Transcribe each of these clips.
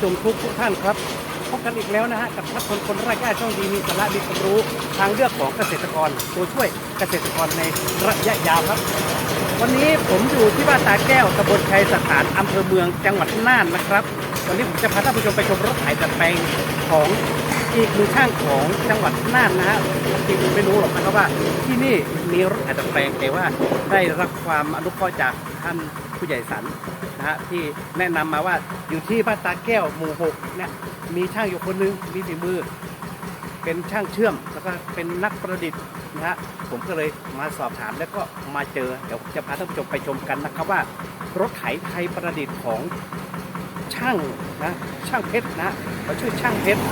ผู้ชมทุกทุกท่านครับพบกันอีกแล้วนะฮะกับทัพคนคนไร่กล้าช่องดีมีสาระมีความรู้ทางเลือกของเกษตรกรตัวช่วยเกษตรกรในระยะยาวครับ วันนี้ผมอยู่ที่บ้านตาแก้วตำบลชัยสถานอำเภอเมืองจังหวัดน่านนะครับ วันนี้ผมจะพาท่านผู้ชมไปชมรถไถดัดแปลงของอีกมือช่างของจังหวัดน่านนะฮะจริงๆผมไม่รู้หรอกนะครับว่าที่นี่มีรถไถดัดแปลงแต่ว่าได้รับความอนุเคราะห์จากท่าน ผู้ใหญ่สันนะฮะที่แนะนำมาว่าอยู่ที่บ้านตาแก้วหมู่หกเนี่ยมีช่างอยู่คนหนึงมีฝีมือ เป็นช่างเชื่อมแล้วก็เป็นนักประดิษฐ์นะฮะผมก็เลยมาสอบถามแล้วก็มาเจอเดี๋ยวจะพาท่านผู้ชมไปชมกันนะครับว่ารถไถไทยประดิษฐ์ของช่างนะช่างเพชรนะเขาชื่อช่างเพชร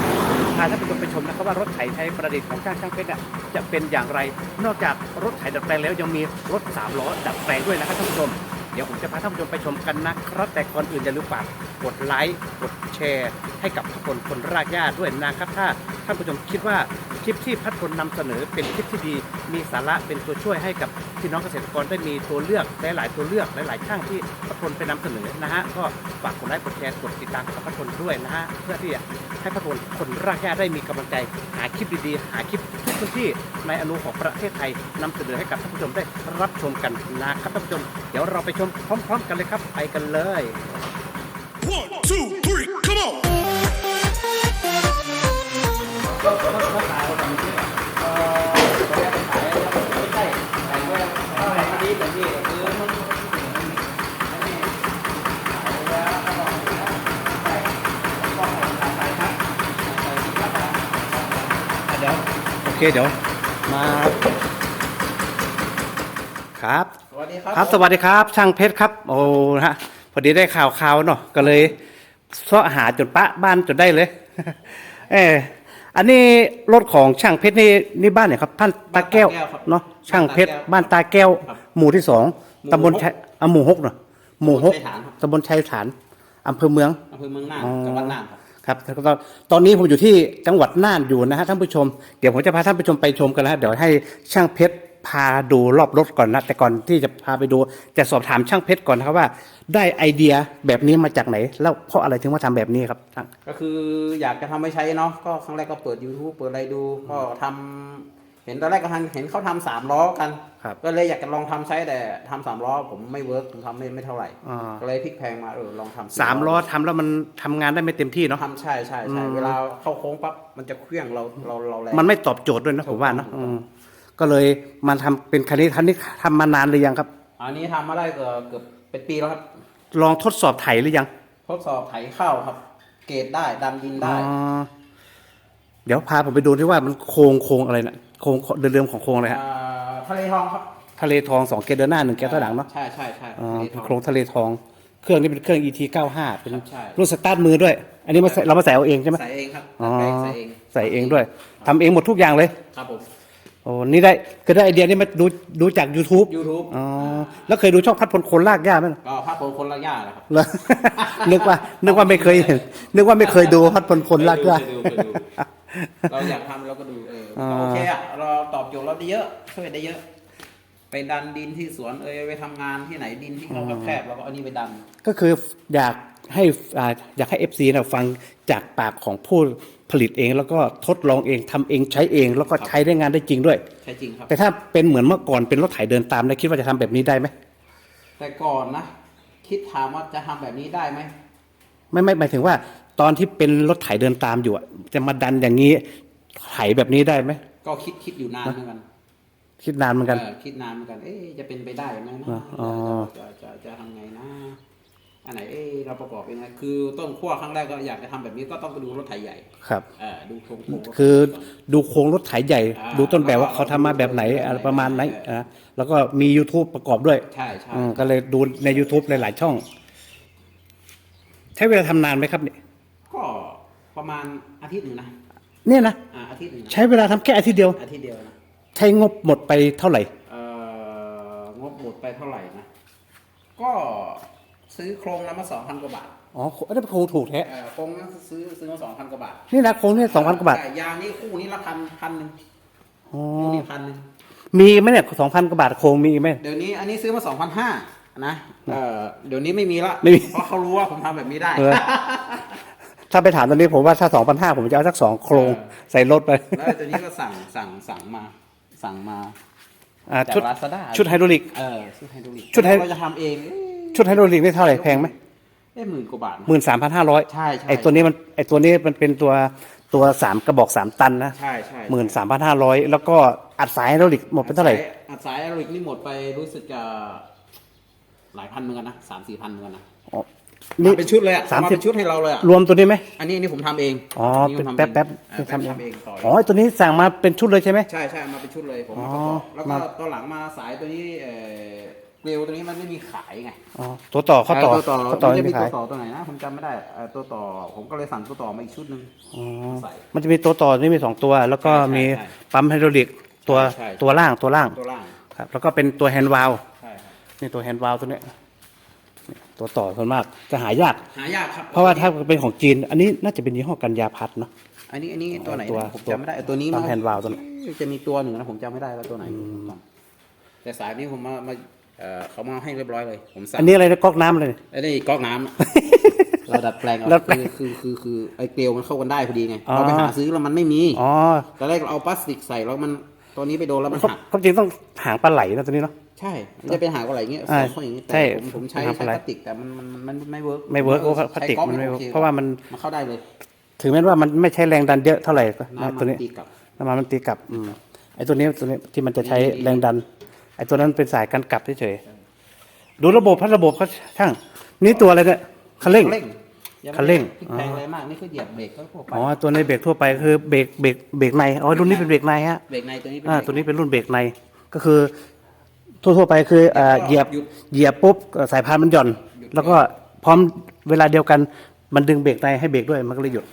พาท่านผู้ชมไปชมนะครับว่ารถไถไทยประดิษฐ์ของช่างช่างเพชรเนี่ยจะเป็นอย่างไร นอกจากรถไถดัดแปลงแล้วยังมีรถสามล้อดัดแปลงด้วยนะครับท่านผู้ชม ดี๋ยวผมจะพาท่านผู้ชมไปชมกันนะครับแต่ก่อนอื่นอย่าลืมฝากกดไลค์กดแชร์ ให้กับทุกคนคนรากหญ้าด้วยนะครับถ้าท่านผู้ชมคิดว่าคลิปที่พัดพลนำเสนอเป็นคลิปที่ดี มีสาระเป็นตัวช่วยให้กับพี่น้องเกษตรกรได้มีตัวเลือกหลายๆตัวเลือกหลายๆช่างที่พัดพลไปนำเสนอนะฮะก็ฝากกดไลค์กดแชร์กดติดตามกับพัดพลด้วยนะฮะเพื่อที่จะให้พัดพลคนรากหญ้าได้มีกำลังใจหาคลิปดีๆ หาคลิป พื้นที่ในอนุของประเทศไทยนำเสนอให้กับท่านผู้ชมได้รับชมกันนะครับท่านผู้ชม เดี๋ยวเราไปชมพร้อม ๆ กันเลยครับ ไปกันเลย One, two, three, come on! เดี๋ยวโอ เคเดี๋ยวมาครับ สวัสดีครับครับสวัสดีครับ ช่างเพชรครับ โอ้นะฮะพอดีได้ข่าวข่าวเนาะก็เลยเสาะหาจนปะบ้านจนได้เลย เอออันนี้รถของช่างเพชรนี่นี่บ้านเนี่ยครับบ้านตาแก้วเนาะช่างเพชรบ้านตาแก้ว หมู่ที่สองตำบลชัยอะหมู่หกเนาะหมู่หกตำบลชัยฐานอำเภอเมืองอำเภอเมืองน่านอ๋อจังหวัดน่านครับ ครับตอนตอนนี้ผมอยู่ที่จังหวัดน่านอยู่นะฮะท่านผู้ชม เดี๋ยวผมจะพาท่านผู้ชมไปชมกันนะฮะเดี๋ยวให้ช่างเพชรพาดูรอบรถก่อนนะ แต่ก่อนที่จะพาไปดูจะสอบถามช่างเพชรก่อนนะครับว่า ได้ไอเดียแบบนี้มาจากไหน แล้วเพราะอะไรถึงมาทำแบบนี้ครับช่าง ก็คืออยากจะทำให้ใช้เนาะก็ครั้งแรกก็เปิด YouTube เปิดอะไรดู ก็ทำ เห็นตอนแรกก็ทำเห็นเขาทำสามล้อกัน ครับ ก็เลยอยากจะลองทำใช้แต่ทำสามล้อผมไม่เวิร์กผมทำไม่ไม่เท่าไหร่ อ่าก็เลยพลิกแพงมาเออลองทำสามล้อทำแล้วมันทำงานได้ไม่เต็มที่เนาะ ทำใช่ใช่ใช่อืมเวลาเข้าโค้งปั๊บมันจะเคลื่องเราเราเราแรง มันไม่ตอบโจทย์ด้วยนะผมว่าเนอะถูกต้อง อืมก็เลยมาทำเป็นคันนี้คันนี้ทำมานานหรือยังครับ อันนี้ทำมาได้เกือบเกือบเป็นปีแล้วครับ ลองทดสอบไถหรือยังทดสอบไถเข้าวครับ เกรดได้ดันดินได้ อ๋อเดี๋ยวพาผมไปดูที่ว่ามันโครงโครงอะไรนะ โครงเดิมๆของโครงอะไรฮะอ่าทะเลทองครับทะเลทองสองเกตเดินหน้าหนึ่งเกตเตอร์หลังเนาะใช่ใช่ใช่อ๋อทะเลทเป็นอง โครงทะเลทอง เครื่องนี้เป็นเครื่อง ET 95เป็นครับใช่ รุ่นสตาร์ทมือด้วย อันนี้มาใส่เรามาใส่เอาเองใช่ไหมใส่เองครับอ๋อแปลงใส่เองใส่เองด้วยทำเองหมดทุกอย่างเลย ครับผมโอ้นี่ได้ก็ได้ไอเดียนี้มาดูดูจาก YouTube YouTube อ๋อแล้วเคยดูช่องพัดพลคนลากย่าไหมก็ภาพโพคนละย่าแหละครับเหรอ นึกว่า นึกว่าไม่เคยเห็นนึกว่าไม่เคยดูพัดพลคนลากย่า เคยดูเคยดูเราอยากทำเราก็ดูเอออ่า โอเคอะเราตอบโจทย์เราได้เยอะช่วยได้เยอะ ไปดันดินที่สวนเอยไปทำงานที่ไหนดินที่เขาแคบๆเราก็เอานี่ไปดัน ก็คืออยากให้อ่าอยากให้ FC นะฟังจากปากของผู้ ผลิตเองแล้วก็ทดลองเองทำเองใช้เอง แล้วก็ครับใช้ได้งานได้จริงด้วยใช่จริงครับแต่ถ้าเป็นเหมือนเมื่อก่อนเป็นรถไถเดินตามแล้วคิดว่าจะทำแบบนี้ได้ไหมแต่ก่อนนะคิดถามว่าจะทำแบบนี้ได้ไหมไม่ไม่หมายถึงว่า ตอนที่เป็นรถไถเดินตามอยู่อะจะมาดันอย่างนี้ไถแบบนี้ได้ไหมก็คิดคิดอยู่นานเหมือนกันคิดนานเหมือนกันเออคิดนานเหมือนกัน เอ๊ะจะเป็นไปได้ไหมนะอ๋อจะจะจะจะทำไงนะ อันไหนเอ๊ะเราประกอบยังไงคือต้นขั้วครั้งแรกก็อยากจะทำแบบนี้ก็ต้องไปดูรถไถใหญ่ครับเออดูโครงโครงรถคือดูโครงรถไถใหญ่อ่าดูต้นแบบว่าเขาทำมาแบบไหนแล้วก็อะไรประมาณไหนเออนะแล้วก็มี YouTube ประกอบด้วยใช่ใช่อืมก็เลยดูใน YouTube หลายๆช่อง ใช้เวลาทำนานไหมครับเนี่ยก็ประมาณอาทิตย์หนึ่งนะเนี่ยนะอ่าอาทิตย์หนึ่งนะใช้เวลาทำแค่อาทิตย์เดียวอาทิตย์เดียวนะใช้งบหมดไปเท่าไหร่เอ่องบหมดไปเท่าไหร่นะก็ ซื้อโครงนั้นมาสองพันกว่าบาทอ๋ออันนี้โครงถูกแท้ เออโครงนั้นซื้อซื้อมาสองพันกว่าบาทนี่นะโครงนี่สองพันกว่าบาทใช่ยางนี่คู่นี้ละพันพันหนึ่งอ๋อ คู่นี้พันหนึ่งมีไหมเนี่ยสองพันกว่าบาทโครงมีไหม เดี๋ยวนี้อันนี้ซื้อมาสองพันห้านะเออเดี๋ยวนี้ไม่มีละไม่มี เพราะเขารู้ว่าผมทำแบบนี้ได้ เออ ถ้าไปถามตอนนี้ผมว่าถ้าสองพันห้าผมจะเอาสักสองโครงเออ ใส่รถไปแล้วไอ้ตัวนี้ก็สั่งสั่งสั่งมา สั่งมาอ่าจากชุด Lazada ชุดไฮดรอลิก เออชุดไฮดรอลิกชุดไฮ เราจะทำเองเอ๊ะ ชุดไฮดรอลิกนี่เท่าไหร่แพงไหมเอ๊ะหมื่นกว่าบาทนะหมื่นสามพันห้าร้อยใช่ใช่ไอตัวนี้มันไอตัวนี้มันเป็นตัวตัวสามกระบอกสามตันนะใช่ใช่หมื่นสามพันห้าร้อยแล้วก็อัดสายไฮดรอลิกหมดเป็นเท่าไหร่อัดสายไฮดรอลิกนี่หมดไปรู้สึกจะหลายพันเหมือนกันนะสามสี่พันเหมือนกันนะอ๋อนี่มาเป็นชุดเลยอะสามมาสิบเป็นชุดให้เราเลยอะรวมตัวนี้ไหมอันนี้อันนี้ผมทำเองอ๋อนี่เป็นผมทำแป๊บแป๊บเอเป็นอทำเองทำเองต่ออ๋อไอ้ตัวนี้สั่งมาเป็นชุดเลยใช่ไหมใช่ใช่มาเป็นชุดเลยผมอ๋อมาประกอบแล้วก็มาตอนหลังมาสายตัวนี้ เออเกลียวตัวนี้มันไม่มีขายไงอ๋อตัวต่อเขาต่อตัวต่อเขาต่อมันจะไม่มีตัขายวต่อตัวไหนนะผมจำไม่ได้เอ่อตัวต่อผมก็เลยสั่งตัวต่อมาอีกชุดหนึ่งอ๋อใส่ มันจะมีตัวต่อนี่มีสองตัว แล้วก็ใช่ใช่มีใช่ปั๊มไฮดรอลิกตัวใช่ใช่ ตัวล่างตัวล่างตัวล่างครับแล้วก็เป็นตัวแฮนด์วาลใช่ครับนี่ตัวแฮนด์วาลตัวเนี้ยนี่ตัวต่อส่วนมากจะหายาก หายากครับเพราะว่าถ้าเป็นของจีน อันนี้น่าจะเป็นยี่ห้อกันยาพัดเนาะ อันนี้อันนี้ตัวไหนตัวนะผมจำไม่ได้ตัวนี้ตั้งมัแฮนด์วาลตัวไหนจะมีตัวหนึ่งนะผมจำไม่ได้ว่าตัวไหน แต่สายนี้ผมมามา เอ่อเขามาให้เรียบร้อยเลย ผมสั่งอันนี้อะไรนะก๊อกน้ำเลย ไอ้นี่ก๊อกน้ำน่ะเราดัดแปลงเอาดัดแปลงคือคือคือคือไอ้เกลียวมันเข้ากันได้พอดีไงอ๋อ เราไปหาซื้อแล้วมันไม่มีอ๋อตอนแรกเราเอาพลาสติกใส่แล้วมันตัวนี้ไปโดนแล้วมันเขาหักเขาจริงต้องหางปลาไหลนะตัวนี้เนาะ ใช่มันจะเป็นหางอะไรอย่างเงี้ยอ่าสองข้ออย่างงี้แต่ใช่ผมผมใช้หางใช้อะไร พลาสติกแต่มันมันมันมันไม่เวิร์กไม่เวิร์กเพราะว่าพลาสติกใช้ก๊อมันไม่โอเวิร์กคเพราะว่ามันมันเข้าได้เลยถึงแม้ว่ามันไม่ใช้แรงดันเยอะเท่าไหร่ก็น้ำมันตัวนี้ตีกลับ น้ำมันมันตีกลับอืมไอ้ตัวนี้ตัวนี้ที่มันจะใช้นี่แรงดัน ไอ้ตัวนั้นเป็นสายกันกลับเฉยๆดูระบบพัดระบบเขาช่าง นี่ตัวอะไรเนี่ยคันเร่งเร่งยังไม่คันเร่งพลิกแพงอะไรมากนี่คือเหยียบเบรกก็พวกไปอ๋อตัวในเบรกทั่วไปคือเบรกเบรกเบรกในอ๋อรุ่นนี้เป็นเบรกในฮะเบรกในตัวนี้เป็นอ่าเบรกตัวนี้เป็นรุ่นเบรกในก็คือ ทั่วๆไปคืออ่าเหยียบหยุดเหยียบปุ๊บสายพานมันหย่อนหยุดแล้วก็พร้อมเวลาเดียวกันมันดึงเบรกในให้เบรกด้วยมันก็เลยหยุด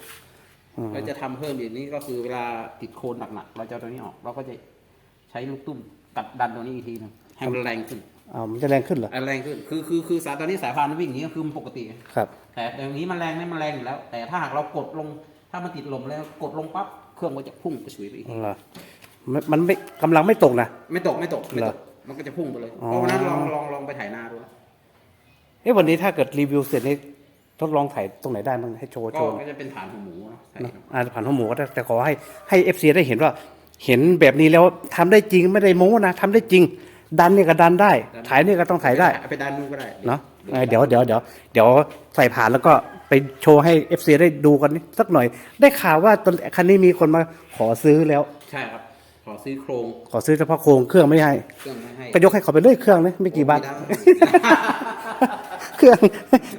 เราจะทำเพิ่มอีกนี้ก็คือเวลาติดโคนหนักๆเราจะเอาตัวนี้ออกเราก็จะใช้ลูกตุ้ม กัดดันตัวนี้อีกทีหนึงให้มันแรงขึ้นอ่ามันจะแรงขึ้นเหรออะแรงขึ้นคือคือคือสายตอนนี้สายพานมันวิ่งอย่างนี้ก็คือมันปกติไงครับแต่อย่างนี้มันแรงไหมมันแรงอยู่แล้ว แต่ถ้าหากเรากดลงถ้ามันติดลมแล้วกดลงปั๊บเครื่องก็จะพุ่งกระฉุยไปอีก เหรอมันมันไม่กำลังไม่ตกนะ ไม่ตกไม่ตกไม่เหรตอกมันก็จะพุ่งไปเลย อ๋อ เพราะวันนั้นลองลองลองไปถ่ายหน้าดูแล้วเอ๊ะวันนี้ถ้าเกิดรีวิวเสร็จนี่ทดลองถ่ายตรงไหนได้บ้างให้โชว์ก็โชว์ก็จะเป็นฐานของหมูเนาะใส่นะอ่าผ่านหัวหมูก็ได้แต่ขอให้ให้เอฟซีได้เห็นว่า เห็นแบบนี้แล้วทำได้จริงไม่ได้โม้นะทำได้จริง ดันเนี่ยก็ดันได้ ถ่ายเนี่ยก็ต้องถ่ายได้เอาไปด้านนู้นก็ได้เนาะเออเดี๋ยวเดี๋ยวเดี๋ยวเดี๋ยวใส่ผ่านแล้วก็ไปโชว์ให้เอฟซีได้ดูกันนิดสักหน่อย ได้ข่าวว่าตอนคันนี้มีคนมาขอซื้อแล้ว ใช่ครับ ขอซื้อโครง ขอซื้อเฉพาะโครงเครื่องไม่ให้เครื่องไม่ให้ก็ยกให้เขาไปเลยเครื่องนะไม่กี่บาทโอ้ไม่ได้เครื่อง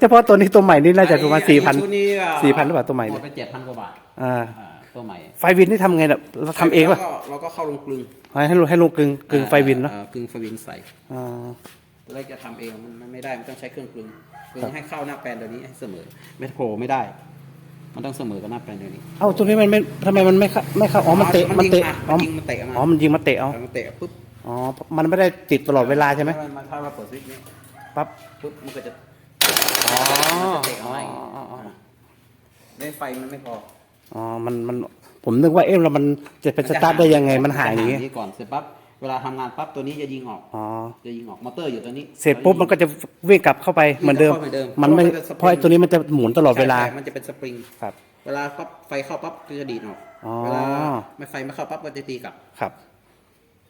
เฉพาะตัวนี้ตัวใหม่นี่น่าจะประมาณสี่พันชุดนี้อะสี่พันหรือเปล่าตัวใหม่หมเนี่ดยไปเจ็ดพันกว่าบาทอ่าอ่าตัวใหม่ ไฟวินนี่ทำไงเนี่ยเราทำเองป่ะ แล้วก็เราก็เข้าลงกลึงให้ลูกให้ลูกกึ่งกึ่งไฟวินเนาะอ่ากึ่งไฟวินใส่อ่าตอนแรกจะทำเองมันมันไม่ได้มันต้องใช้เครื่องกลึงกลึงครับให้เข้าหน้าแปลนตัวนี้ให้เสมอเมทโครไม่ได้ มันต้องเสมอกับหน้าแปลนตัวนี้ เอ้าตัวนี้มันไม่ทำไมมันไม่เข้าไม่เข้าอ๋อมันเตะมัมันนยิงเตะมาอ๋อมันยิงมันเตะมา อ๋อมันยิงมาเตะเอามันเตะปุ๊บอ๋อมันไม่ได้ติดตลอดเวลาใช่ไหมนถ้าเราเปิดสวิตช์นี้ปั๊บปุ๊บมันก็จะอ๋อเตะอ๋เอาอไว้อ๋ออ๋อเล่นไฟมันไม่พอ อ๋อ มันมัน ผมนึกว่าเอ๊ะแล้วมันจะเป็นสตาร์ทได้ยังไงมันหายอย่างงี้งี้ก่อนเสร็จปั๊บเวลาทำงานปั๊บตัวนี้จะยิงออกอ๋อ จะยิงออกมอเตอร์อยู่ตัวนี้เสร็จปุ๊บมันก็จะวิ่งกลับเข้าไปเหมือนเดิมวิ่งกลับเข้าเหมือนเดิมมันไม่เพราะมันเป็นสปริงเพราะไอ้ตัวนี้มันจะหมุนตลอดเวลา ใช่ใช่มันจะเป็นสปริง ครับ เวลาปั๊บไฟเข้าปั๊บก็จะดีดออก อ๋อ เวลาไม่ไฟไม่เข้าปั๊บก็จะตีกลับ ครับ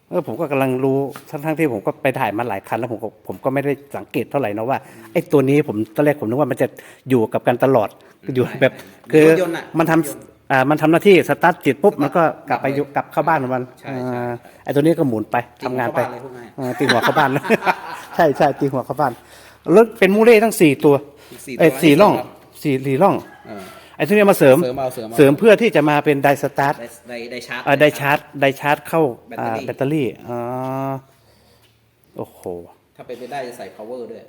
เออผมก็กำลังรู้ทั้งทั้งที่ผมก็ไปถ่ายมาหลายคันแล้วผมก็ผมก็ไม่ได้สังเกตเท่าไหร่นะว่าไอ้ตัวนี้ผมตอนแรกผมนึกว่ามันจะอยู่กับกันตลอดอยู่แบบ คือรถยนต์น่ะมันทำรถยนต์อ่ามันทำหน้าที่สตาร์ทจิตปุ๊บมันก็กลับไปอยู่กลับเข้าบ้านของมันใช่ใช่อ่าไอ้ตัวนี้ก็หมุนไปทำงานไปตีหัวเข้าบ้านเลยพวกนายอ่าตีหัวเข้าบ้านใช่ใช่ตีหัวเข้าบ้านแล้วเป็นมูเล่ทั้งสี่ตัวสี่ตัวเอ้ยสี่นี่ร่องสี่สี่สี่ร่อง เออไอ้ตัวนี้มาเสริมเสริมเอาเสริมเอา เสริมเพื่อที่จะมาเป็นไดสตาร์ทได้ได้ได้ชาร์จอ่าได้ชาร์จได้ชาร์จเข้าแบตเตอรี่อ่าแบตเตอรี่อ๋อโอ้โห ถ้าเป็นไปได้จะใส่ power ด้วย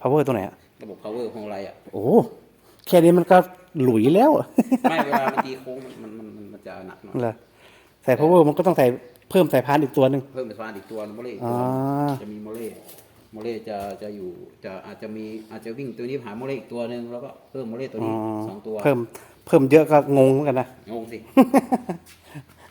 power ตัวไหนอะระบบ power ของอะไรอะ โอ้แค่นี้มันก็หลุยแล้วไม่เวลามันตีโค้งมันมันมันมันจะหนักหน่อยเหรอใส่ power มันก็ต้องใส่เพิ่มสายพานอีกตัวหนึ่ง เพิ่มเป็นฟานอีกตัวโมเล่อีกอ๋ตัอวจะมีโมเล่ โมเล่จะจะอยู่จะอาจจะมีอาจจะวิ่งตัวนี้หาโมเล่อีกตัวหนึ่งแล้วก็เพิ่มโมเล่ตัวอ๋อนี้สองตัวเพิ่มเพิ่มเยอะก็งงเหมือนกันนะงงสิ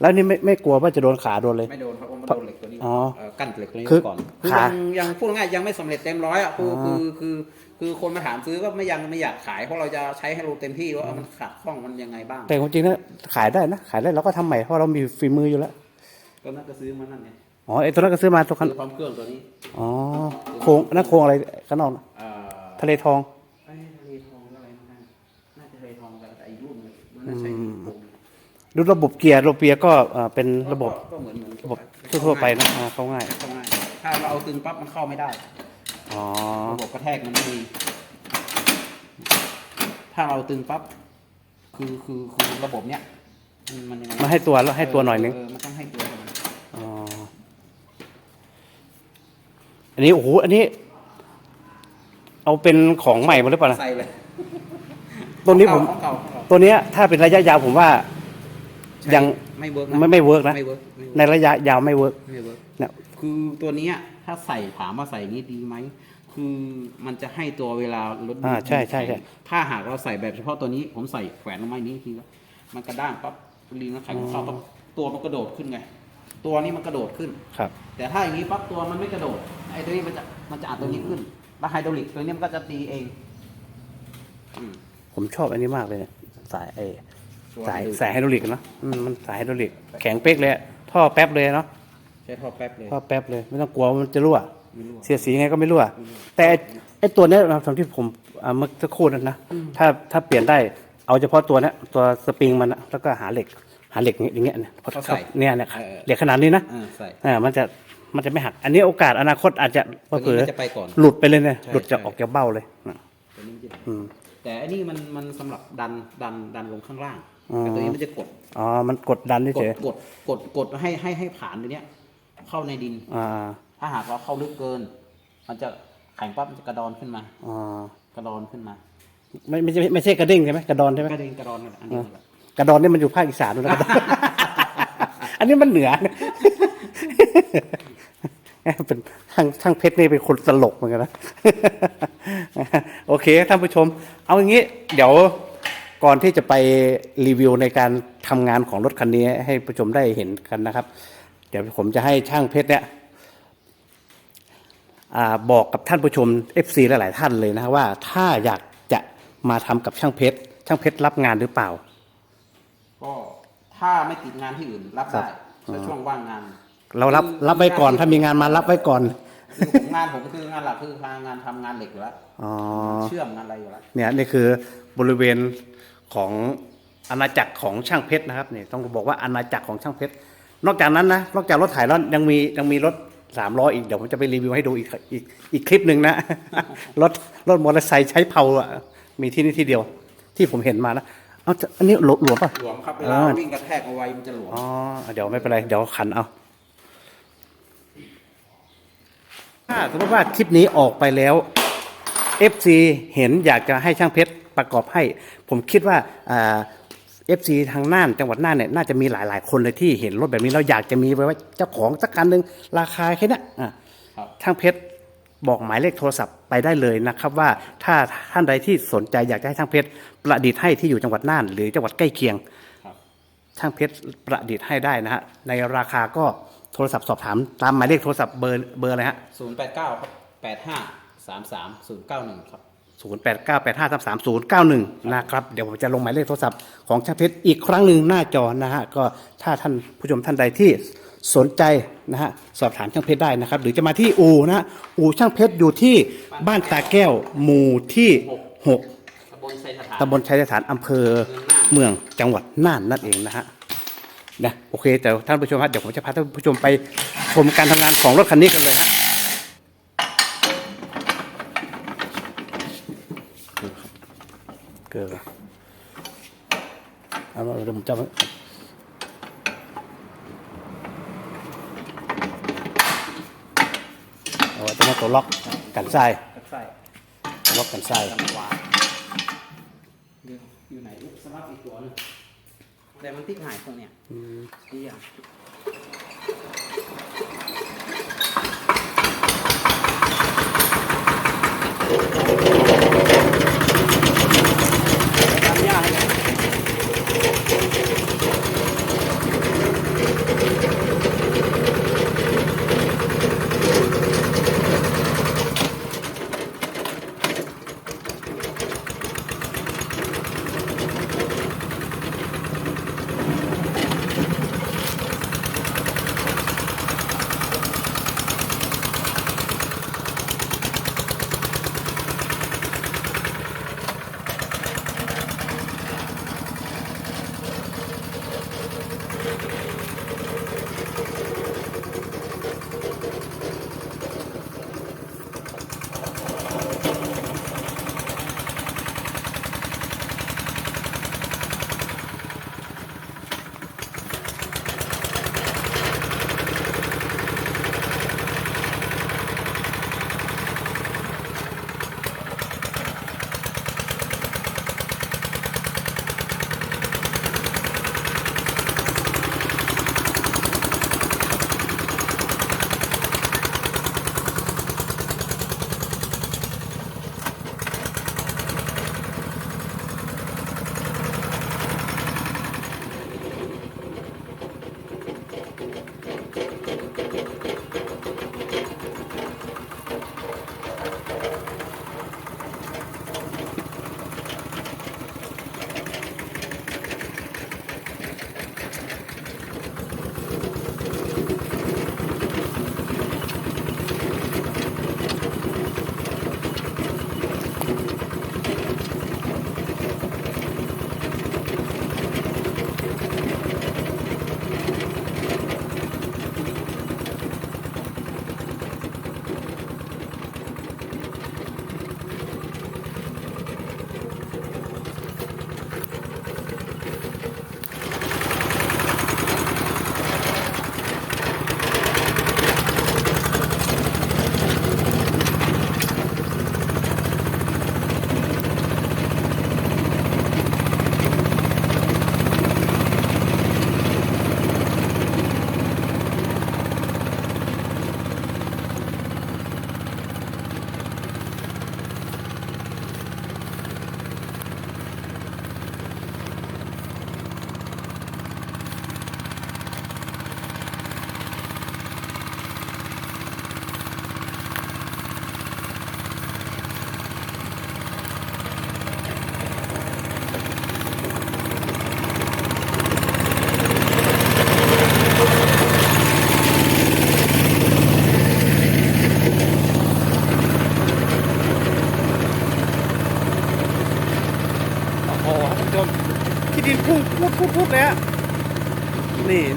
แล้วนี่ไม่ไม่กลัวว่าจะโดนขาโดนเลย ไม่โดนครับผมมันโดนเหล็กตัวนี้อ๋อเอ่อกั้นเหล็กตัวนี้คือไว้ก่อนคือขายังยังพูดง่ายยังไม่สำเร็จเต็มร้อยอะคืออ๋อคือคือคือคนมาถามซื้อก็ไม่ยังไม่อยากขายเพราะเราจะใช้ให้รู้เต็มที่ว่ามันขาดข้องมันยังไงบ้าง แต่ความจริงนะขายได้นะขายได้เราก็ทำใหม่เพราะเรามีฝีมืออยู่แล้วก็นั่นก็ซื้อมานั่นเนี่ย อ๋อไอ้ตัวนั้นก็ซื้อมาตัวคันซื้อพร้อมเครื่องตัวนี้อ๋อโครงนั่นโครงอะไรข้างนอกน่ะเอ่อทะเลทอง ไอ้ทะเลทองอะไรนะน่าจะทะเลทองแต่ไอ้รุ่นเลยมันน่าใช่ผมดูระบบเกียร์ระบบเกียร์ก็เอ่อเป็นระบบก็เหมือนเหมือนระบบทั่วๆไปนะอ่าเข้าง่ายเข้าง่ายถ้าเราเอาตึงปั๊บมันเข้าไม่ได้ อ๋อระบบกระแทกมันไม่มี ถ้าเราตึงปั๊บ คือคือคือระบบเนี้ย มันมันยังไงมาให้ตัวแล้วให้ตัวหน่อยนึง เมันต้องให้ตัวหน่อย อ๋อ อันนี้โอ้โหอันนี้ เอาเป็นของใหม่หมดหรือเปล่านะใส่เลยตัวนี้ผม ของเก่าของเก่าตัวเนี้ยถ้าเป็นระยะยาวผมว่า ใช่ยังไม่เวิร์กไม่ไม่เวิร์กนะ ไม่เวิร์กในระยะยาวไม่เวิร์ก ไม่เวิร์กเนี่ย คือตัวเนี้ยถ้าใส่ถามว่าใส่อย่างนี้ดีไหมคือมันจะให้ตัวเวลารถอ่าใช่ใช่ใช่ ถ้าหากเราใส่แบบเฉพาะตัวนี้ ผมใส่แขวนลงมาอย่างนี้ทีแล้วมันกระด้างปั๊บลีนมันแข็งเข้าปั๊บตัวมันกระโดดขึ้นไง ตัวนี้มันกระโดดขึ้น ครับ แต่ถ้าอย่างนี้ปั๊บตัวมันไม่กระโดดไอ้ตัวนี้มันจะมันจะอัดตัวนี้ขึ้นแล้วไฮดรอลิกตัวนี้มันก็จะตีเองอืม ผมชอบอันนี้มากเลยเนี่ยสายไอ้ตัวสายไฮดรอลิกสายไฮดรอลิกเนาะอืมมันสายไฮดรอลิก แข็งเป๊กเลยอะท่อแป๊บเลยเนาะใช้ท่อแป๊บเลยท่อแป๊บเลย ไม่ต้องกลัวว่ามันจะรั่ว ไม่รู้เสียสีไงก็ไม่รั่วแต่ไอ้ไอ้ตัวเนี้ยเราทำที่ผมอ่าเมื่อสักครู่นั้นนะ ถ้าถ้าเปลี่ยนได้เอาเฉพาะตัวเนี้ยตัวสปริงมันนะแล้วก็หาเหล็ก หาเหล็กอย่างเงี้ยเนี่ยพอเขาใส่เนี่ยเนี่ยเออเหล็กขนาดนี้นะอ่าใส่อ่ามันจะมันจะไม่หัก อันนี้โอกาสอนาคตอาจจะตัวเผลนี้อมันจะไปก่อนหลุดไปเลยเนี่ยใช่หลุดจะใช่ออกจากเบ้าเลยนะตัวนี้มันจะอืมแต่อันนี้มันมันสำหรับดันดันดันลงข้างล่างอ๋อแต่ตัวนี้มันจะกดอ๋อมันกดดันกเฉดยกดกดกดให้ให้ให้ผ่านตัวเนี้ยเข้าในดินๆอ่าถ้าหากเราเข้าลึกเกิน มันจะแข็งปั๊บมันจะกระดอนขึ้นมาอ๋อกระดอนขึ้นมา ไม่ไม่ใช่ไม่ใช่กระดิ่งใช่ไหมกระดอนใช่ไหมกระเด็นกระดอนนั่นแหละอันนี้แหละ กระดอนนี่มันอยู่ภาคอีสานด้วยนะอันนี้มันเหนือเป็นช่างช่างเพชรนี่เป็นคนตลกเหมือนกันนะ โอเคท่านผู้ชม เอาอย่างนี้ เดี๋ยวก่อนที่จะไปรีวิวในการทำงานของรถคันนี้ให้ผู้ชมได้เห็นกันนะครับ เดี๋ยวผมจะให้ช่างเพชรเนี่ยอ่าบอกกับท่านผู้ชม FC หลาย ๆ ท่านเลยนะว่าถ้าอยากจะมาทำกับช่างเพชรช่างเพชรรับงานหรือเปล่า ก็ถ้าไม่ติดงานที่อื่นรับครัได้บแต่ช่วงว่างงาน เรารับรับไว้ก่อน ถ้ามีงานมารับไว้ก่อนคือผมงานผมคืองานหลักคืองานทำงานเหล็กอยู่แล้วอ๋อเชื่อมงานอะไรอยู่แล้วเนี่ยนี่คือบริเวณของอาณาจักรของช่างเพชรนะครับเนี่ยต้องบอกว่าอาณาจักรของช่างเพชรนอกจากนั้นนะนอกจากรถไถแล้วยังมียังมีรถสามล้ออีกเดี๋ยวผมจะไปรีวิวให้ดูอีกอีกอีกคลิปหนึ่งนะรถรถมอเตอร์ไซค์ใช้เผาอะมีที่นี่ที่เดียว ที่ผมเห็นมานะ เอาจะอันนี้หลวมหลวมป่ะ หลวมครับเวอ่าลาวิ่งกระแทกเอาไว้มันจะหลวมอ๋อ เดี๋ยวไม่เป็นไร เดี๋ยวขันเอา ถ้าสมมติว่าคลิปนี้ออกไปแล้ว FC เห็นอยากจะให้ช่างเพชรประกอบให้ ผมคิดว่าอ่า FC ทางน่านจังหวัดน่านเนี่ยน่าจะมีหลาย ๆ คนเลยที่เห็นรถแบบนี้แล้วอยากจะมีไว้ว่าเจ้าของสักคันหนึ่งราคาแค่เนี้ยอะครับช่างเพชร บอกหมายเลขโทรศัพท์ไปได้เลยนะครับว่าถ้าท่านใดที่สนใจอยากจะให้ช่างเพชรประดิษฐ์ให้ที่อยู่จังหวัดน่าน หรือจังหวัดใกล้เคียงครับช่างเพชรประดิษฐ์ให้ได้นะฮะในราคาก็โทรศัพท์สอบถามตามหมายเลขโทรศัพท์เบอร์เบอร์อะไรฮะศูนย์แปดเก้าครับแปดห้าสามสามศูนย์เก้าหนึ่งครับศูนย์แปดเก้าแปดห้าสามสามศูนย์เก้าหนึ่งนะครับ เดี๋ยวผมจะลงหมายเลขโทรศัพท์ของช่างเพชรอีกครั้งหนึ่งหน้าจอนะฮะ ก็ถ้าท่านผู้ชมท่านใดที่ สนใจนะฮะสอบถามช่างเพชรได้นะครับ หรือจะมาที่อู่นะฮะอู่ช่างเพชรอยู่ที่บ้านตาแก้วหมู่ที่หกตำบลชัยสถานตำบลชัยสถานอำเภอเมืองจังหวัดน่านนั่นเองนะฮะนะโอเคแต่ท่านผู้ชมครับเดี๋ยวผมจะพาท่านผู้ชมไปชมการทำงานของรถคันนี้กันเลยฮะเกลือเอามาเดี๋ยวผมจะ เอาเอาไว้ตรงนั้นตัวล็อกกันทรายกระใส่ล็อกกันทรายทางขวาเดี๋ยวอยู่ไหนอุ๊ยสลับอีกตัวหนึงแต่มันติดหายพวกเนี้ยที่อย่าง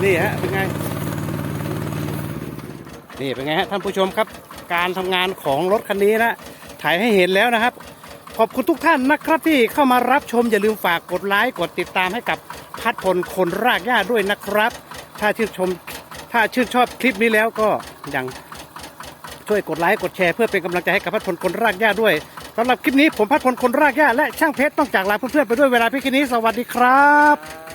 นี่ฮะเป็นไง นี่เป็นไงฮะท่านผู้ชมครับ การทำงานของรถคันนี้นะถ่ายให้เห็นแล้วนะครับ ขอบคุณทุกท่านนะครับที่เข้ามารับชมอย่าลืมฝากกดไลค์กดติดตามให้กับพัดพลคนรากหญ้าด้วยนะครับ ถ้าชื่นชมถ้าชื่นชอบคลิปนี้แล้วก็ยังช่วยกดไลค์กดแชร์เพื่อเป็นกำลังใจให้กับพัดพลคนรากหญ้าด้วยสำหรับคลิปนี้ผมพัดพลคนรากหญ้าและช่างเพชรต้องจากลาเพื่อนๆไปด้วยเวลาพียงแค่นี้สวัสดีครับ